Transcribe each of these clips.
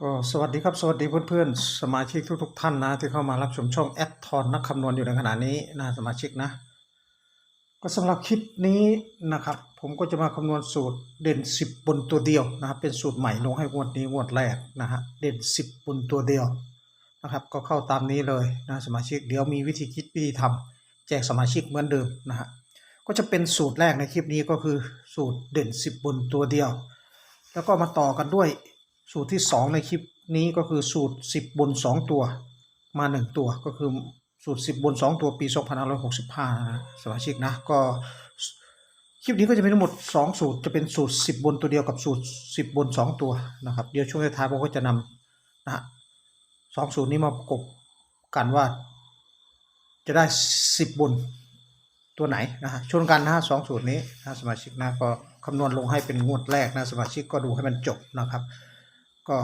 ก็สวัสดีครับสวัสดีเพื่อนๆ สมาชิกทุกๆ ท่านนะ ที่เข้ามารับชมช่องแอดทอนนักคำนวณอยู่ในขณะนี้นะสมาชิกนะ ก็สำหรับคลิปนี้นะครับ ผมก็จะมาคำนวณสูตรเด่น 10 บนตัวเดียวนะครับเป็นสูตรใหม่ลงให้งวดนี้งวดแรกนะฮะเด่น 10 บนตัวเดียวนะครับก็เข้าตามนี้เลยนะสมาชิกเดี๋ยวมีวิธีคิดวิธีทำแจกสมาชิกเหมือนเดิมนะฮะก็จะเป็นสูตรแรกในคลิปนี้ก็คือสูตรเด่น 10 บนตัวเดียว แล้วก็มาต่อกันด้วย สูตรที่ 2 ในคลิปนี้ก็คือสูตร 10 บน 2 ตัวมา 1 ตัวก็คือสูตร 10 บน 2 ตัวปี2565 นะสมาชิกนะก็คลิปนี้ก็จะมีทั้งหมด 2 สูตรจะเป็นสูตร 10 บนตัวเดียวกับสูตร 10 บน 2 ตัวนะครับเดี๋ยวช่วงท้ายผมก็จะนำนะสองสูตรนี้มาประกบกันว่า จะได้ 10 บนตัวไหนนะฮะชนกันนะฮะสองสูตรนี้นะสมาชิกนะก็คำนวณลงให้เป็นงวดแรกนะสมาชิกก็ดูให้มันจบนะครับ ก็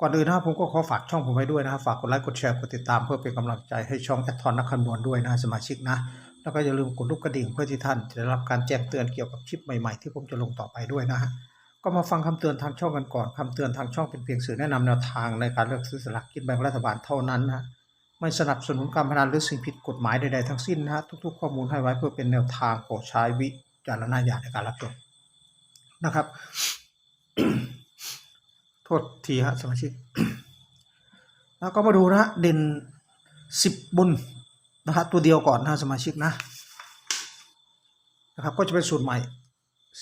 ก่อนอื่นนะครับผมก็ขอฝากช่องผมไว้ด้วยนะครับฝากกดไลค์กดแชร์กดติดตามเพื่อเป็นกำลังใจให้ช่องแอดทอนนักคำนวณด้วยนะสมาชิกนะ แล้วก็อย่าลืมกดลูกกระดิ่งเพื่อที่ท่านจะได้รับการแจ้งเตือนเกี่ยวกับคลิปใหม่ๆ ที่ผมจะลงต่อไปด้วยนะฮะก็มาฟังคำเตือนทางช่องกันก่อนคำเตือนทางช่องเป็นเพียงสื่อแนะนำแนวทางในการเลือกซื้อสลากกินแบ่งรัฐบาลเท่านั้นนะไม่สนับสนุนการพนันหรือสิ่งผิดกฎหมายใดๆทั้งสิ้นนะฮะทุกๆ ข้อมูลให้ไว้เพื่อเป็นแนวทางโปรดใช้วิจารณญาณในการรับชมนะครับ โทษทีฮะสมาชิกแล้วก็มาดูนะฮะเด่นสิบบุญนะฮะตัวเดียวก่อนนะสมาชิกนะนะครับก็จะเป็นสูตรใหม่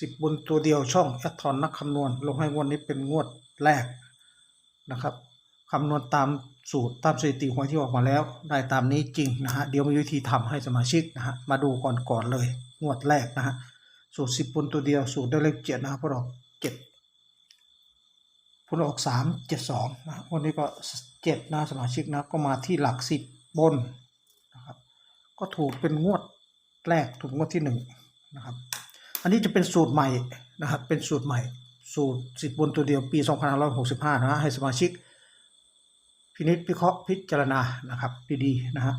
สิบบุญตัวเดียวช่องแอดทอนนักคำนวณ ลงให้งวดนี้เป็นงวดแรกนะครับคำนวณตามสูตรตามสถิติหวยที่ออกมาแล้ว ได้ตามนี้จริงนะฮะเดี๋ยวมีวิธีทำให้สมาชิกนะฮะมาดูก่อนก่อนเลย งวดแรกนะฮะสูตรสิบบนตัวเดียวสูตรได้เลขเจ็ดนะครับเพราะเราเจ็ด ผลออกสามเจ็ดสองนะวันนี้ก็เจ็ดนะสมาชิกนะก็มาที่หลักสิบบนนะครับ ก็ถูกเป็นงวดแรกถูกงวดที่หนึ่งนะครับ อันนี้จะเป็นสูตรใหม่นะครับ เป็นสูตรใหม่ สูตรสิบบนตัวเดียวปี 2565 นะฮะให้สมาชิก พินิจพิเคราะห์พิจารณานะครับดีๆนะฮะ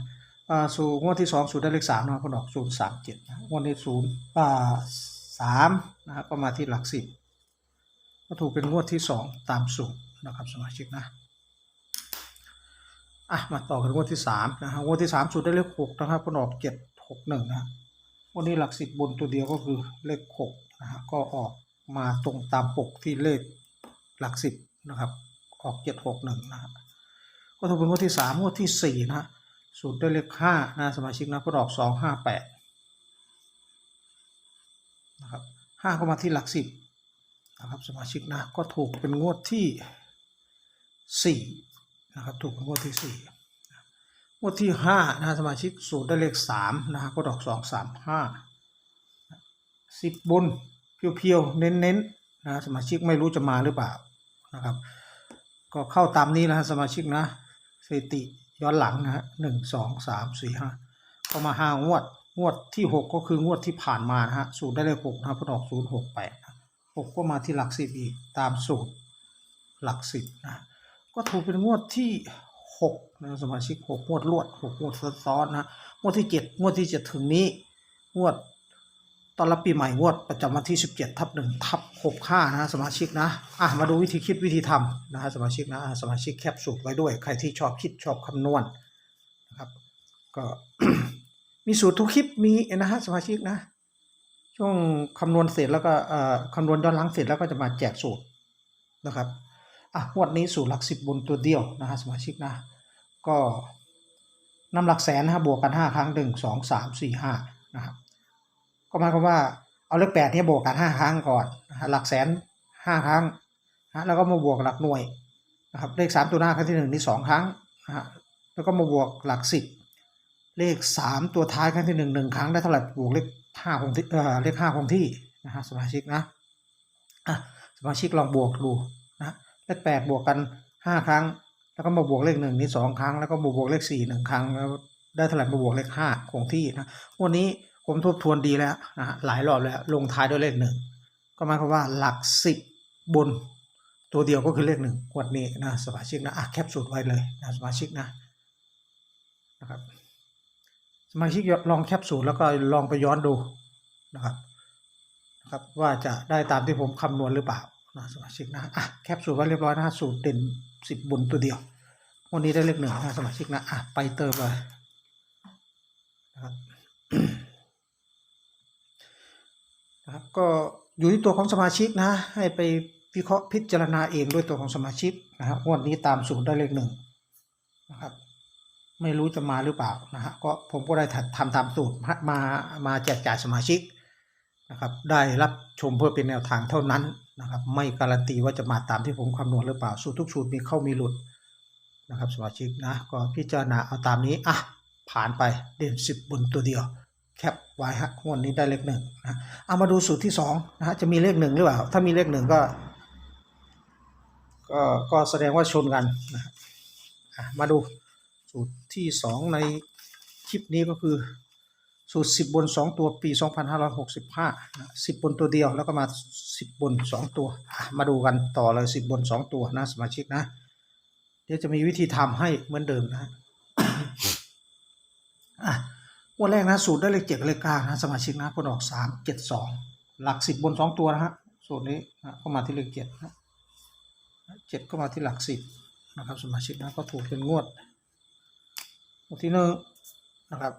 สูตรงวดที่สองสูตรได้เลขสามนะครับผลออกศูนย์สามเจ็ดงวดนี้ศูนย์อ่าสามนะครับก็มาที่หลักสิบ ก็ถูกเป็นงวดที่สองตามสูตรนะครับสมาชิกนะอะมาต่อกันงวดที่สามนะฮะงวดที่สามสูตรได้เลขหกนะครับก็ออกเจ็ดหกหนึ่งนะวันนี้หลักสิบบนตัวเดียวก็คือเลขหกนะฮะก็ออกมาตรงตามปกที่เลขหลักสิบนะครับออกเจ็ดหกหนึ่งนะฮะก็ถูกเป็นงวดที่สามงวดที่สี่นะฮะสูตรได้เลขห้านะสมาชิกนะก็ออกสองห้าแปดนะครับห้าก็มาที่หลักสิบ ครับสมาชิกนะก็ถูกเป็นงวดที่ 4 นะครับ ถูกเป็นงวดที่ 4 งวดที่ 5 นะสมาชิกสูตรได้เลข 3 นะก็ดอก 2 3 5 10 บนเพียวๆ เน้นๆนะสมาชิกไม่รู้จะมาหรือเปล่านะครับ ก็เข้าตามนี้นะสมาชิกนะสติย้อนหลังนะฮะหนึ่งสองสามสี่ห้าก็มาห้างวด งวดที่หกก็คืองวดที่ผ่านมานะฮะสูตรได้เลขหกนะพนออกศูนย์หกแปดนะ 6 ก็มาที่หลักสิบอีก ตามสูตรหลักสิบนะ ก็ถูกเป็นงวดที่ 6 นะ สมาชิก 6 งวดลวด 6 งวดซ้อนๆนะ งวดที่ 7 งวดที่ 7 ถึงนี้ งวดตอนรับปีใหม่งวดประจำวันที่ 17ทับ1ทับ65 นะสมาชิกนะ อะ มาดูวิธีคิดวิธีทำนะฮะสมาชิกนะสมาชิกแคบสูตรไว้ด้วย ใครที่ชอบคิดชอบคำนวณนะครับ ก็มีสูตรทุกคลิปมีนะฮะสมาชิกนะ ช่วงคำนวณเสร็จแล้วก็เอ่อคำนวณย้อนหลังเสร็จแล้วก็จะมาแจกสูตรนะครับอะงวดนี้สูตรหลักสิบบนตัวเดียวนะฮะสมาชิกนะ ก็นำหลักแสนนะฮะบวกกันห้าครั้งหนึ่งสองสามสี่ห้านะครับก็หมายความว่าเอาเลขแปดเนี่ยบวกกันห้าครั้งก่อนนะฮะหลักแสนห้าครั้งนะฮะแล้วก็มาบวกหลักหน่วยนะครับเลขสามตัวหน้าครั้งที่หนึ่งนี่สองครั้งนะฮะแล้วก็มาบวกหลักสิบเลขสามตัวท้ายครั้งที่หนึ่งหนึ่งครั้งได้เท่าไหร่บวกเลข ห้าคงที่เอ่อเลขห้าคงที่นะฮะสมาชิกนะอะสมาชิกลองบวกดูนะเลขแปดบวกกันห้าครั้ง แล้วก็มาบวกเลขหนึ่งนี่สองครั้ง แล้วก็มาบวกเลขสี่หนึ่งครั้งแล้วได้เท่าไหร่มาบวกเลขห้าคงที่นะวันนี้ผมทบทวนดีแล้วนะฮะหลายรอบแล้วลงท้ายด้วยเลขหนึ่งก็หมายความว่าหลักสิบบนตัวเดียวก็คือเลขหนึ่งงวันนี้นะสมาชิกนะอะแคปสูตรไว้เลยนะสมาชิกนะนะครับ สมาชิกลองแคปสูตรแล้วก็ลองไปย้อนดูนะครับนะครับ ว่าจะได้ตามที่ผมคำนวณหรือเปล่านะสมาชิกนะอะแคปสูตรไว้เรียบร้อยนะสูตรเด่นสิบบนตัวเดียว วันนี้ได้เลขหนึ่งนะสมาชิกนะอะไปเติมเลยนะครับนะครับก็อยู่ที่ตัวของสมาชิกนะ ให้ไปวิเคราะห์พิจารณาเองด้วยตัวของสมาชิกนะครับงวันนี้ตามสูตรได้เลขหนึ่งนะครับ ไม่รู้จะมาหรือเปล่านะฮะก็ผมก็ได้ทำตามสูตรมามามาแจกจ่ายสมาชิกนะครับ ได้รับชมเพื่อเป็นแนวทางเท่านั้นนะครับ ไม่การันตีว่าจะมาตามที่ผมคำนวณหรือเปล่า สูตรทุกสูตรมีเข้ามีหลุดนะครับ สมาชิกนะก็พิจารณาเอาตามนี้อะผ่านไปเด่นสิบบนตัวเดียว แคปไว้ฮะงวดนี้ได้เลขหนึ่งนะเอามาดูสูตรที่สองนะฮะจะมีเลขหนึ่งหรือเปล่า ถ้ามีเลขหนึ่งก็ ก็ก็แสดงว่าชนกันนะมาดู สูตรที่สองในคลิปนี้ก็คือ สูตรสิบบนสองตัวปีสองพันห้าร้อยหกสิบห้าสิบบนตัวเดียวแล้วก็มาสิบบนสองตัว มาดูกันต่อเลยสิบบนสองตัวนะสมาชิกนะ เดี๋ยวจะมีวิธีทำให้เหมือนเดิมนะอะงวันแรกนะสูตรได้เลขเจ็ดเลขเก้านะสมาชิกนะผลออกสามเจ็ดสองหลักสิบบนสองตัวนะฮะสูตรนี้นะก็มาที่เลขเจ็ดนะเจ็ดก็มาที่หลักสิบนะครับสมาชิกนะก็ถูกเป็นงวด วดที่หนึ่งนะครับ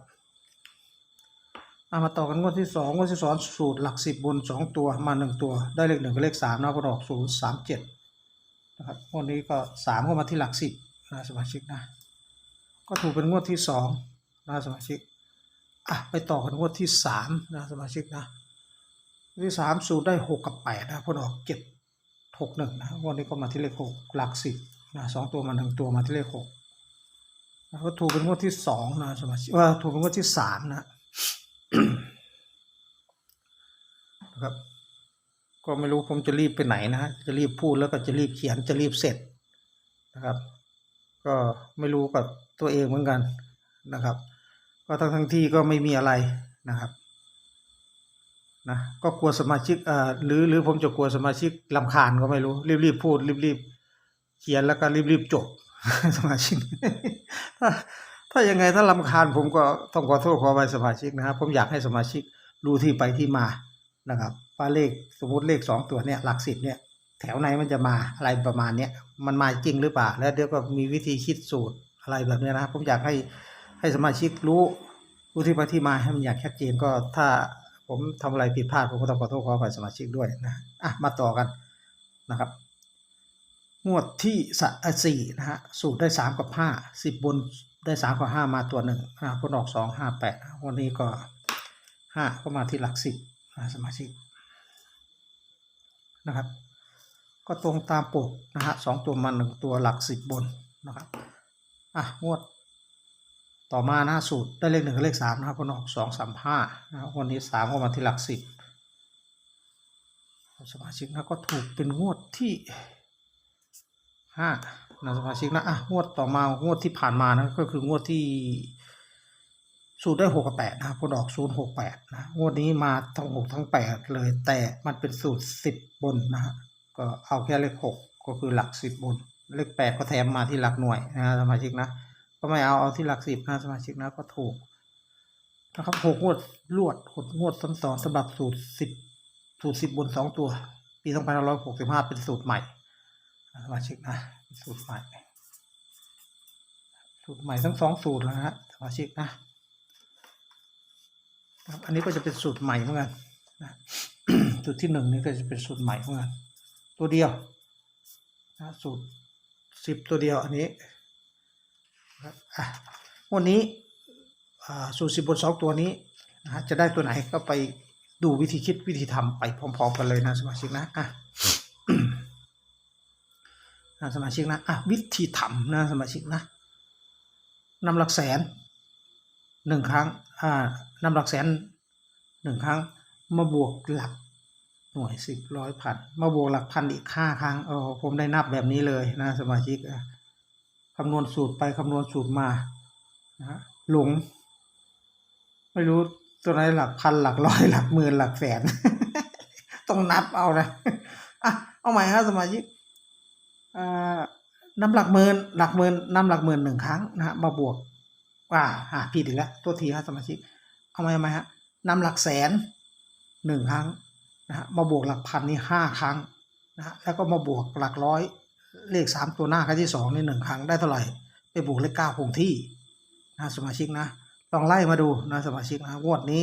เอามาต่อกันงวดที่สองงวดที่สองสูตรหลักสิบบนสองตัวมาหนึ่งตัว ได้เลขหนึ่งกับเลขสามนะผลออกศูนย์สามเจ็ดนะครับงวดนี้ก็สามก็มาที่หลักสิบนะสมาชิกนะก็ถูกเป็นงวดที่สองนะสมาชิกอะไปต่อกันงวดที่สามนะสมาชิกนะที่สามสูตรได้หกกับแปดนะผลออกเจ็ดหกหนึ่งนะงวันนี้ก็มาที่เลขหกหลักสิบนะสองตัวมาหนึ่งตัวมาที่เลขหก แล้วก็ถูกเป็นงวดที่สองนะสมาชิกว่าถูกเป็นงวดที่สามนะนะครับ ก็ไม่รู้ผมจะรีบไปไหนนะฮะจะรีบพูดแล้วก็จะรีบเขียนจะรีบเสร็จนะครับ ก็ไม่รู้กับตัวเองเหมือนกันนะครับ ก็ทั้งทั้งที่ก็ไม่มีอะไรนะครับนะก็กลัวสมาชิกเอ่อหรือหรือผมจะกลัวสมาชิกลำคาญก็ไม่รู้รีบรีบพูดรีบรีบเขียนแล้วก็รีบรีบจบ สมาชิกถ้าถ้ายังไงถ้าลำคาญผมก็ต้องขอโทษขอไปสมาชิกนะครับผมอยากให้สมาชิกรู้ที่ไปที่มานะครับว่าเลขสมมติเลขสองตัวเนี่ยหลักสิบเนี่ย แถวไหนมันจะมาอะไรประมาณเนี้ยมันมาจริงหรือเปล่า แล้วเดี๋ยวก็มีวิธีคิดสูตรอะไรแบบนี้นะผมอยากให้ให้สมาชิกรู้รู้ที่ไปที่มาให้มันอย่างชัดเจนก็ถ้าผมทำอะไรผิดพลาดผมก็ต้องขอโทษขออภัยสมาชิกด้วยนะอะมาต่อกันนะครับ งวดที่สี่นะฮะสูตรได้สามกับห้าสิบบนได้สามกับห้ามาตัวหนึ่งอ่าผลออกสองห้าแปดวันนี้ก็ห้าก็มาที่หลักสิบนะสมาชิกนะครับ ก็ตรงตามปกนะฮะสองตัวมาหนึ่งตัวหลักสิบบนนะครับอะงวดต่อมาหนะสูตรได้เลขหนึ่งกับเลขสามนะครับผลออกสองสามห้านะวันนี้สามก็มาที่หลักสิบสมาชิกนะก็ถูกเป็นงวดที่ ห้านะสมาชิกนะอะงวดต่อมางวดที่ผ่านมานะก็คืองวดที่สูตรได้หกกับแปดนะผลออกศูนย์หกแปดนะงวดนี้มาทั้งหกทั้งแปดเลย แต่มันเป็นสูตรสิบบนนะฮะก็เอาแค่เลขหกก็คือหลักสิบบน เลขแปดก็แถมมาที่หลักหน่วยนะสมาชิกนะก็ไม่เอาเอาที่หลักสิบนะสมาชิกนะก็ถูกนะครับหกงวดรวดหกงวดซ้ำซ้อนสำหรับสูตรสิบสูตรสิบบนสองตัว ปีสองพันห้าร้อยหกสิบห้าเป็นสูตรใหม่ มาชิกนะ สูตรใหม่ สูตรใหม่ทั้งสองสูตรแล้วนะฮะสมาชิกนะครับอันนี้ก็จะเป็นสูตรใหม่เหมือนกันนะสูตรที่หนึ่งนี่ก็จะเป็นสูตรใหม่เหมือนกันตัวเดียวนะสูตรสิบตัวเดียวอันนี้ครับอะวันนี้อ่าสูตรสิบบนสองตัวนี้นะฮะจะได้ตัวไหนก็ไปดูวิธีคิดวิธีทำไปพร้อม ๆ กันเลยนะสมาชิกนะอะ นะสมาชิกนะอะวิธีทำนะสมาชิกนะนำหลักแสนหนึ่งครั้งอ่านำหลักแสนหนึ่งครั้งมาบวกหลักหน่วยสิบร้อยพันมาบวกหลักพันอีกห้าครั้งโอ้ผมได้นับแบบนี้เลยนะสมาชิกคำนวณสูตรไปคำนวณสูตรมานะหลง ไม่รู้ตัวไหนหลักพันหลักร้อยหลักหมื่นหลักแสน ต้องนับเอานะอะเอาใหม่ครับสมาชิก นำหลักหมื่นหลักหมื่นนำหลักหมื่นหนึ่งครั้งนะฮะมาบวกว่าหาผิดอีกแล้วตัวทีครับสมาชิกเอามเอาไมฮะนำหลักแสนหนึ่งครั้งนะฮะมาบวกหลักพันนี่ห้าครั้งนะฮะแล้วก็มาบวกหลักร้อยเลขสามตัวหน้าครั้งที่สองในหนึ่งครั้งได้เท่าไหร่ไปบวกเลขเก้าคงที่นะสมาชิกนะลองไล่มาดูนะสมาชิกนะงวดนี้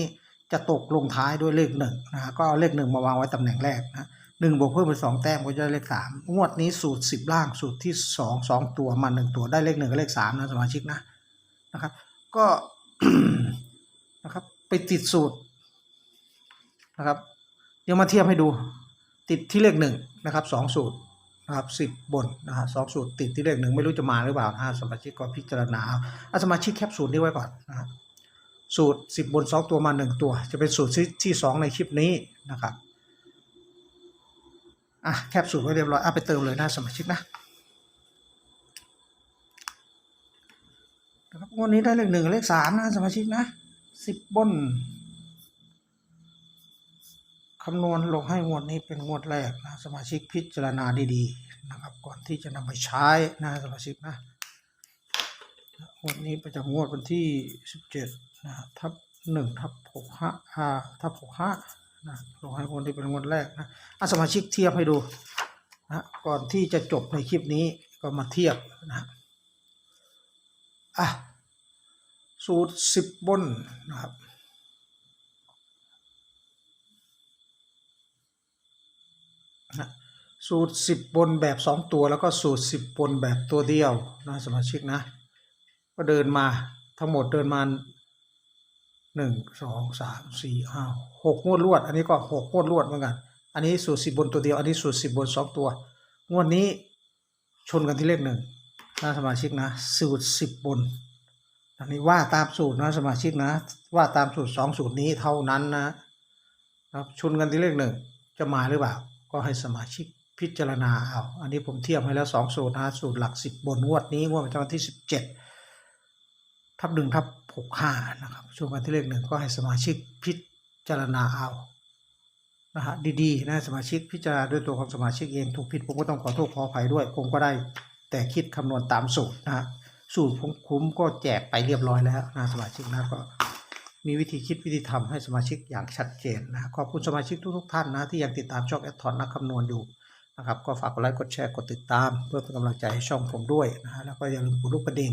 จะตกลงท้ายด้วยเลขหนึ่งนะฮะก็เอาเลขหนึ่งมาวางไว้ตำแหน่งแรกนะ หนึ่งบวกเพิ่มเป็นสองแต้มก็จะได้เลขสามงวดนี้สูตรสิบล่างสูตรที่สองสองตัวมาหนึ่งตัวได้เลขหนึ่งกับเลขสามนะสมาชิกนะนะครับ ก็นะครับไปติดสูตรนะครับเดี๋ยวมาเทียบให้ดูติดที่เลขหนึ่งนะครับสองสูตรนะครับสิบบนนะฮะสองสูตรติดที่เลขหนึ่งไม่รู้จะมาหรือเปล่านะสมาชิกก็พิจารณาเอาสมาชิกแคปสูตรนี้ไว้ก่อนนะครับสูตรสิบบนสองตัวมาหนึ่งตัว จะเป็นสูตรที่สองในคลิปนี้นะครับ อะแคปสูตรไว้เรียบร้อยเอาไปเติมเลยนะสมาชิกนะนะครับวันนี้ได้เลขหนึ่งเลขสามนะสมาชิกนะสิบบนคำนวณลงให้งวดนี้เป็นงวดแรกนะสมาชิกพิจารณาดีๆนะครับก่อนที่จะนำไปใช้นะสมาชิกนะงวดนี้ประจำงวดวันที่สิบเจ็ดนะทับหนึ่งทับหกห้าอ่าทับหกห้า นะลงให้งวดนี้เป็นงวดแรกนะอะสมาชิกเทียบให้ดูนะก่อนที่จะจบในคลิปนี้ก็มาเทียบนะอะสูตรสิบบนนะครับนะสูตรสิบบนแบบสองตัวแล้วก็สูตรสิบบนแบบตัวเดียวนะสมาชิกนะ ก็เดินมาทั้งหมดเดินมา หนึ่งสองสามสี่ห้าหกงวดรวด อันนี้ก็หกงวดรวดเหมือนกัน อันนี้สูตรสิบบนตัวเดียว อันนี้สูตรสิบบนสองตัว งวดนี้ชนกันที่เลขหนึ่งนะสมาชิกนะ สูตรสิบบน อันนี้ว่าตามสูตรนะสมาชิกนะ ว่าตามสูตรสองสูตรนี้เท่านั้นนะครับชนกันที่เลขหนึ่งจะมาหรือเปล่า ก็ให้สมาชิกพิจารณาเอา อันนี้ผมเทียบให้แล้วสองสูตรนะสูตรหลักสิบบนงวดนี้งวดประจำวันที่สิบเจ็ด ทับหนึ่งทับหกห้านะครับชนกันที่เลขหนึ่งก็ให้สมาชิกพิจารณาเอานะฮะดีๆนะสมาชิกพิจารณาด้วยตัวของสมาชิกเองถูกผิดผมก็ต้องขอโทษขออภัยด้วย ผมก็ได้แต่คิดคำนวณตามสูตรนะฮะสูตรผมคุ้มก็แจกไปเรียบร้อยแล้วนะสมาชิกนะก็มีวิธีคิดวิธีทำให้สมาชิกอย่างชัดเจนนะขอบคุณสมาชิกทุกๆท่านนะที่ยังติดตามช่องแอดทอนนักคำนวณอยู่นะครับก็ฝากกดไลค์กดแชร์กดติดตาม เพื่อเป็นกำลังใจให้ช่องผมด้วยนะฮะแล้วก็อย่าลืมกดลูกกระดิ่ง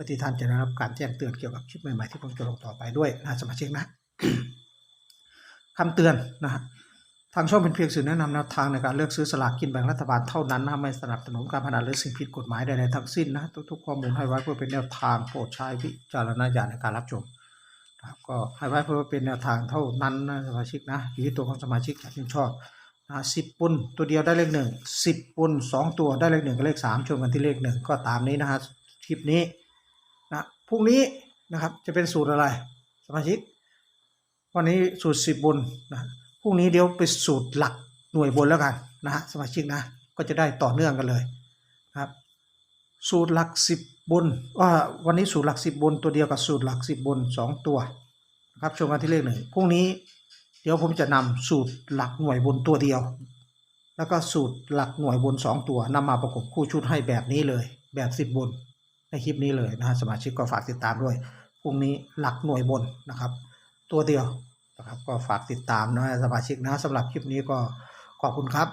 พื่อที่ท่านจะได้รับการแจ้งเตือนเกี่ยวกับคลิปใหม่ๆที่ผมจะลงต่อไปด้วยนะสมาชิกนะคำเตือนนะฮะทางช่องเป็นเพียงสื่อแนะนำแนวทางในการเลือกซื้อสลากกินแบ่งรัฐบาลเท่านั้นนะไม่สนับสนุนการพนันหรือสิ่งผิดกฎหมายใดๆทั้งสิ้นนะทุกๆข้อมูลให้ไว้เพื่อเป็นแนวทางโปรดใช้วิจารณญาณในการรับชมครับก็ให้ไว้เพื่อเป็นแนวทางเท่านั้นนะสมาชิกนะอยู่ที่ตัวของสมาชิกจะชื่นชอบนะสิบปุ่นตัวเดียวได้เลขหนึ่งสิบปุ่นสองตัวได้เลขหนึ่งกับเลขสามชนกันที่เลขหนึ่งก็ตามนี้นะฮะคลิปนี้ พรุ่งนี้นะครับจะเป็นสูตรอะไรสมาชิก วันนี้สูตรสิบบนนะพรุ่งนี้เดี๋ยวไปสูตรหลักหน่วยบนแล้วกันนะฮะสมาชิกนะก็จะได้ต่อเนื่องกันเลยนะครับ สูตรหลักสิบบนว่าวันนี้สูตรหลักสิบบนตัวเดียวกับสูตรหลักสิบบนสองตัวนะครับชมกันที่เลขหนึ่งพรุ่งนี้เดี๋ยวผมจะนำสูตรหลักหน่วยบนตัวเดียว แล้วก็สูตรหลักหน่วยบนสองตัวนำมาประกบคู่ชุดให้แบบนี้เลยแบบสิบบน ในคลิปนี้เลยนะฮะสมาชิกก็ฝากติดตามด้วยพรุ่งนี้หลักหน่วยบนนะครับ ตัวเดียวนะครับก็ฝากติดตามนะสมาชิกนะสำหรับคลิปนี้ก็ขอบคุณครับ